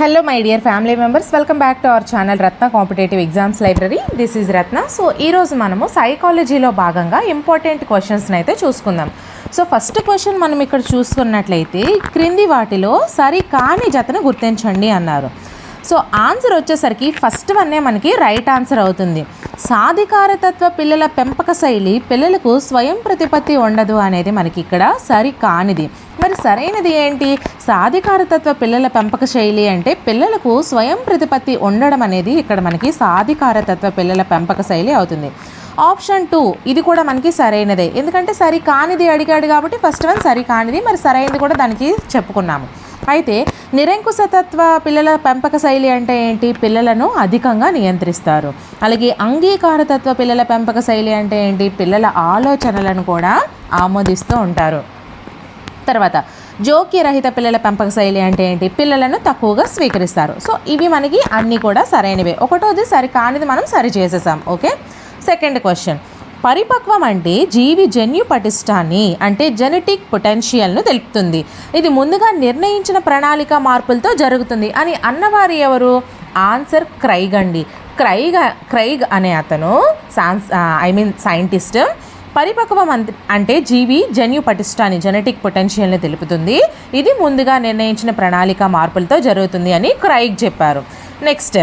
Hello my dear family members welcome back to our channel Ratna competitive exams library this is Ratna so ఈరోజు మనము సైకాలజీలో భాగంగా important క్వశ్చన్స్ని అయితే చూసుకుందాం. సో ఫస్ట్ క్వశ్చన్ మనం ఇక్కడ చూసుకున్నట్లయితే క్రింది వాటిలో సరి కాని జతను గుర్తించండి అన్నారు. సో ఆన్సర్ వచ్చేసరికి ఫస్ట్ వన్నే మనకి రైట్ ఆన్సర్ అవుతుంది. సాధికారతత్వ పిల్లల పెంపక శైలి పిల్లలకు స్వయం ప్రతిపత్తి ఉండదు అనేది మనకి ఇక్కడ సరి కానిది మరి సరైనది ఏంటి? సాధికారతత్వ పిల్లల పెంపక శైలి అంటే పిల్లలకు స్వయం ప్రతిపత్తి ఉండడం అనేది ఇక్కడ మనకి సాధికారతత్వ పిల్లల పెంపక శైలి అవుతుంది. ఆప్షన్ టూ ఇది కూడా మనకి సరైనదే. ఎందుకంటే సరి కానిది అడిగాడు కాబట్టి ఫస్ట్ వన్ సరి కానిది మరి సరైనది కూడా దానికి చెప్పుకున్నాము. అయితే నిరంకుశతత్వ పిల్లల పెంపక శైలి అంటే ఏంటి? పిల్లలను అధికంగా నియంత్రిస్తారు. అలాగే అంగీకారతత్వ పిల్లల పెంపక శైలి అంటే ఏంటి? పిల్లల ఆలోచనలను కూడా ఆమోదిస్తూ ఉంటారు. తర్వాత జోక్యరహిత పిల్లల పెంపక శైలి అంటే ఏంటి? పిల్లలను తక్కువగా స్వీకరిస్తారు. సో ఇవి మనకి అన్నీ కూడా సరైనవే. ఒకటోది సరి కానిది మనం సరి చేసేసాం. ఓకే? Second question. పరిపక్వం అంటే జీవి జన్యు పటిష్టాన్ని అంటే జెనెటిక్ పొటెన్షియల్ను తెలుపుతుంది. ఇది ముందుగా నిర్ణయించిన ప్రణాళిక మార్పులతో జరుగుతుంది అని అన్నవారు ఎవరు? ఆన్సర్ క్రైగ్ అండి. క్రైగ్ క్రైగ్ అనే అతను సాన్స్ ఐ మీన్ సైంటిస్ట్. పరిపక్వం అంటే జీవి జన్యు పటిష్టాన్ని జెనెటిక్ పొటెన్షియల్ని తెలుపుతుంది. ఇది ముందుగా నిర్ణయించిన ప్రణాళిక మార్పులతో జరుగుతుంది అని క్రైగ్ చెప్పారు. నెక్స్ట్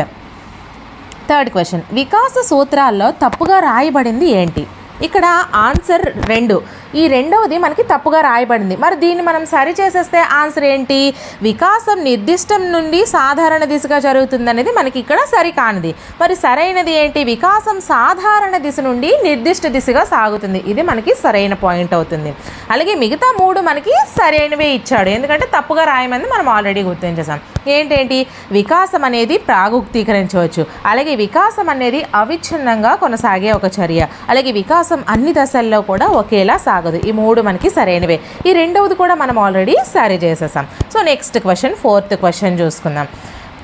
థర్డ్ క్వశ్చన్ వికాస సూత్రాల్లో తప్పుగా రాయబడింది ఏంటి? ఇక్కడ ఆన్సర్ రెండు. ఈ రెండవది మనకి తప్పుగా రాయబడింది. మరి దీన్ని మనం సరి చేసేస్తే ఆన్సర్ ఏంటి? వికాసం నిర్దిష్టం నుండి సాధారణ దిశగా జరుగుతుంది అనేది మనకి ఇక్కడ సరి కానిది. మరి సరైనది ఏంటి? వికాసం సాధారణ దిశ నుండి నిర్దిష్ట దిశగా సాగుతుంది. ఇది మనకి సరైన పాయింట్ అవుతుంది. అలాగే మిగతా మూడు మనకి సరైనవే ఇచ్చాడు. ఎందుకంటే తప్పుగా రాయమని మనం ఆల్రెడీ గుర్తించేసాం ఏంటేంటి? వికాసం అనేది ప్రాగుక్తీకరించవచ్చు. అలాగే వికాసం అనేది అవిచ్ఛిన్నంగా కొనసాగే ఒక చర్య. అలాగే వికాసం అన్ని దశల్లో కూడా ఒకేలా సాగదు. ఈ మూడు మనకి సరైనవే. ఈ రెండవది కూడా మనం ఆల్రెడీ సరి చేసేసాం. So next question fourth question చూసుకుందాం.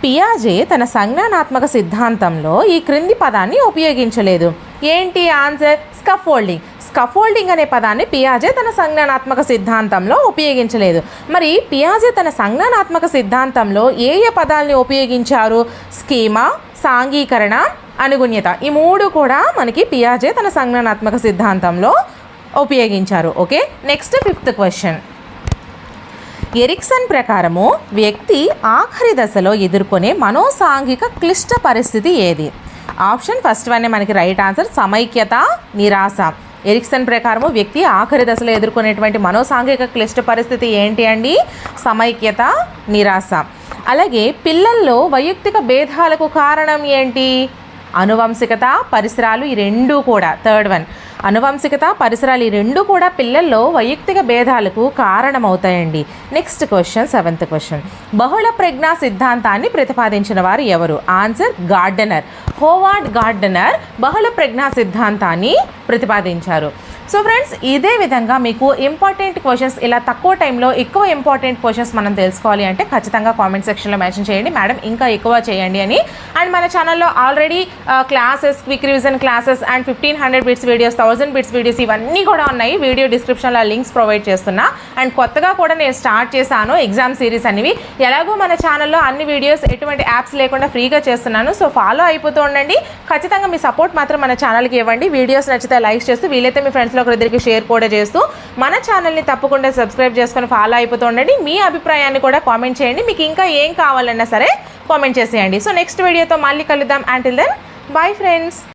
పియాజే తన సంజ్ఞానాత్మక సిద్ధాంతంలో ఈ క్రింది పదాన్ని ఉపయోగించలేదు. ఏంటి ఆన్సర్? స్కఫోల్డింగ్. స్కఫోల్డింగ్ అనే పదాన్ని పియాజే తన సంజ్ఞానాత్మక సిద్ధాంతంలో ఉపయోగించలేదు. మరి పియాజే తన సంజ్ఞానాత్మక సిద్ధాంతంలో ఏ ఏ పదాలని ఉపయోగించారు? స్కీమా సాంఘీకరణ అనుగుణ్యత. ఈ మూడు కూడా మనకి పియాజే తన సంజ్ఞానాత్మక సిద్ధాంతంలో ఉపయోగించారు. Okay? Next fifth question. Erikson ప్రకారము వ్యక్తి ఆఖరి దశలో ఎదుర్కొనే మనోసాంఘిక క్లిష్ట పరిస్థితి ఏది? ఆప్షన్ ఫస్ట్ వన్ మనకి రైట్ ఆన్సర్ సమైక్యత నిరాశ. ఎరిక్సన్ ప్రకారము వ్యక్తి ఆఖరి దశలో ఎదుర్కొనేటువంటి మనోసాంఘిక క్లిష్ట పరిస్థితి ఏంటి అండి? సమైక్యత నిరాశ. అలాగే పిల్లల్లో వైయక్తిక భేదాలకు కారణం ఏంటి? అనువంశికత పరిసరాలు ఈ రెండూ కూడా. Third one. అనువంశికత పరిసరాలు ఈ రెండు కూడా పిల్లల్లో వైయక్తిక భేదాలకు కారణమవుతాయండి. నెక్స్ట్ క్వశ్చన్ సెవెంత్ క్వశ్చన్ బహుళ ప్రజ్ఞా సిద్ధాంతాన్ని ప్రతిపాదించిన వారు ఎవరు? ఆన్సర్ గార్డెనర్ హోవార్డ్ గార్డెనర్ బహుళ ప్రజ్ఞా సిద్ధాంతాన్ని ప్రతిపాదించారు. సో ఫ్రెండ్స్ ఇదే విధంగా మీకు ఇంపార్టెంట్ క్వశ్చన్స్ ఇలా తక్కువ టైంలో ఎక్కువ ఇంపార్టెంట్ క్వశ్చన్స్ మనం తెలుసుకోవాలి అంటే ఖచ్చితంగా కామెంట్ సెక్షన్లో మెన్షన్ చేయండి. మేడం ఇంకా ఎక్కువ చేయండి అని. అండ్ మన ఛానల్లో already classes quick revision classes and fifteen hundred bits videos thousand bits videos ఇవన్నీ కూడా ఉన్నాయి. వీడియో డిస్క్రిప్షన్లో లింక్స్ ప్రొవైడ్ చేస్తున్నా. అండ్ కొత్తగా కూడా నేను స్టార్ట్ చేశాను ఎగ్జామ్ సిరీస్ అనేవి. ఎలాగో మన ఛానల్లో అన్ని వీడియోస్ ఎటువంటి యాప్స్ లేకుండా ఫ్రీగా చేస్తున్నాను. సో ఫాలో అయిపోతూ ఉండండి. ఖచ్చితంగా మీ సపోర్ట్ మాత్రం మన ఛానల్కి ఇవ్వండి. వీడియోస్ నచ్చితే లైక్ చేస్తూ వీలైతే మీ ఫ్రెండ్స్లో ఒకరిద్దరికి షేర్ కూడా చేస్తూ మన ఛానల్ని తప్పకుండా సబ్స్క్రైబ్ చేసుకొని ఫాలో అయిపోతూ ఉండండి. మీ అభిప్రాయాన్ని కూడా కామెంట్ చేయండి. మీకు ఇంకా ఏం కావాలన్నా సరే కామెంట్ చేసేయండి. సో నెక్స్ట్ వీడియోతో మళ్ళీ కలుద్దాం. Until then bye friends